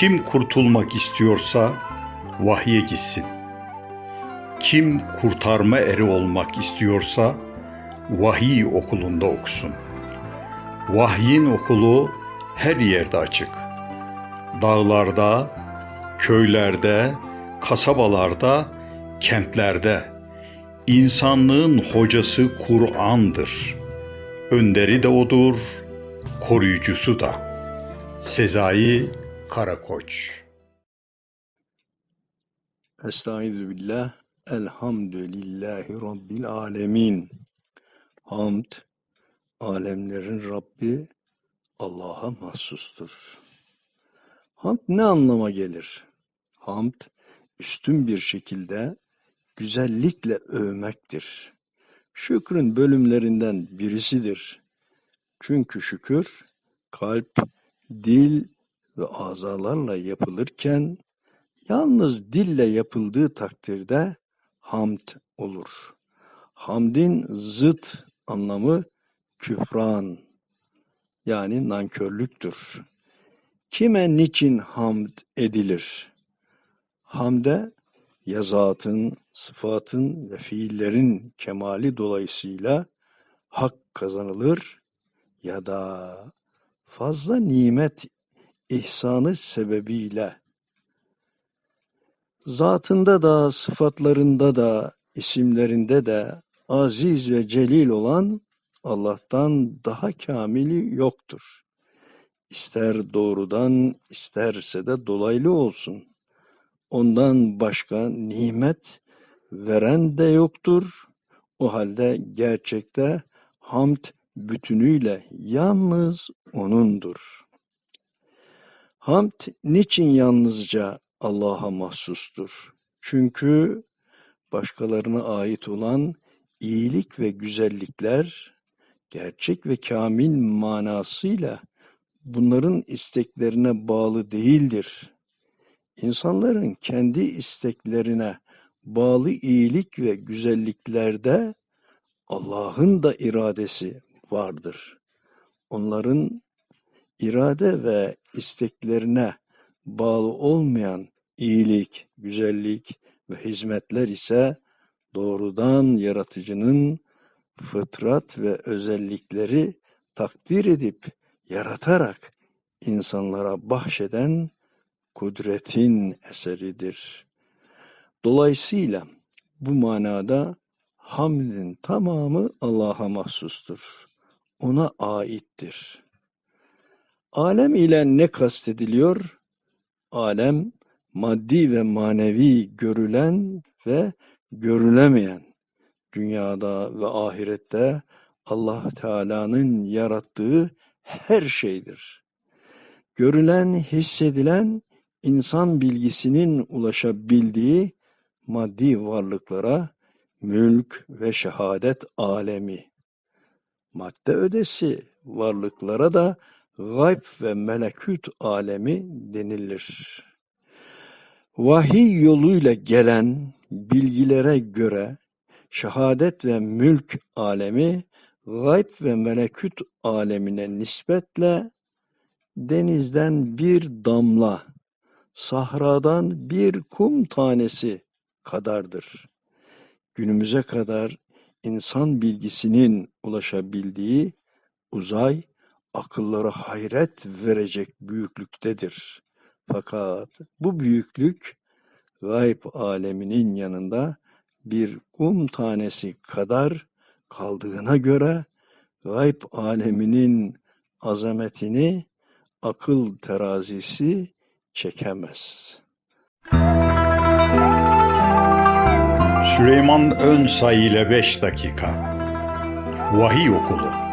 Kim kurtulmak istiyorsa vahye gitsin. Kim kurtarma eri olmak istiyorsa vahiy okulunda okusun. Vahyin okulu her yerde açık. Dağlarda, köylerde, kasabalarda, kentlerde. İnsanlığın hocası Kur'an'dır. Önderi de odur, koruyucusu da. Sezai Karakoç Estaizu billah. Elhamdülillahi Rabbil alemin. Hamd, alemlerin Rabbi Allah'a mahsustur. Hamd ne anlama gelir? Hamd, üstün bir şekilde güzellikle övmektir. Şükrün bölümlerinden birisidir. Çünkü şükür, kalp, dil ve azalarla yapılırken Yalnız dille yapıldığı takdirde hamd olur. Hamdin zıt anlamı küfran yani nankörlüktür. Kime niçin hamd edilir? Hamde ya zatın, sıfatın ve fiillerin kemali dolayısıyla hak kazanılır ya da fazla nimet ihsanı sebebiyle Zatında da, sıfatlarında da, isimlerinde de aziz ve celil olan Allah'tan daha kamili yoktur. İster doğrudan, isterse de dolaylı olsun. Ondan başka nimet veren de yoktur. O halde gerçekte hamd bütünüyle yalnız O'nundur. Hamd niçin yalnızca Allah'a mahsustur. Çünkü başkalarına ait olan iyilik ve güzellikler gerçek ve kamil manasıyla bunların isteklerine bağlı değildir. İnsanların kendi isteklerine bağlı iyilik ve güzelliklerde Allah'ın da iradesi vardır. Onların irade ve isteklerine bağlı olmayan iyilik, güzellik ve hizmetler ise doğrudan yaratıcının fıtrat ve özellikleri takdir edip yaratarak insanlara bahşeden kudretin eseridir. Dolayısıyla bu manada hamdin tamamı Allah'a mahsustur. Ona aittir. Alem ile ne kastediliyor? Alem maddi ve manevi görülen ve görülemeyen dünyada ve ahirette Allah Teala'nın yarattığı her şeydir. Görülen, hissedilen insan bilgisinin ulaşabildiği maddi varlıklara mülk ve şehadet alemi. Madde ödesi varlıklara da gayb ve melekut alemi denilir. Vahiy yoluyla gelen bilgilere göre şehadet ve mülk alemi gayb ve melekut alemine nispetle denizden bir damla, sahradan bir kum tanesi kadardır. Günümüze kadar insan bilgisinin ulaşabildiği uzay akıllara hayret verecek büyüklüktedir. Fakat bu büyüklük gayb aleminin yanında bir kum tanesi kadar kaldığına göre gayb aleminin azametini akıl terazisi çekemez. Süleyman Önsay ile 5 dakika Vahiy Okulu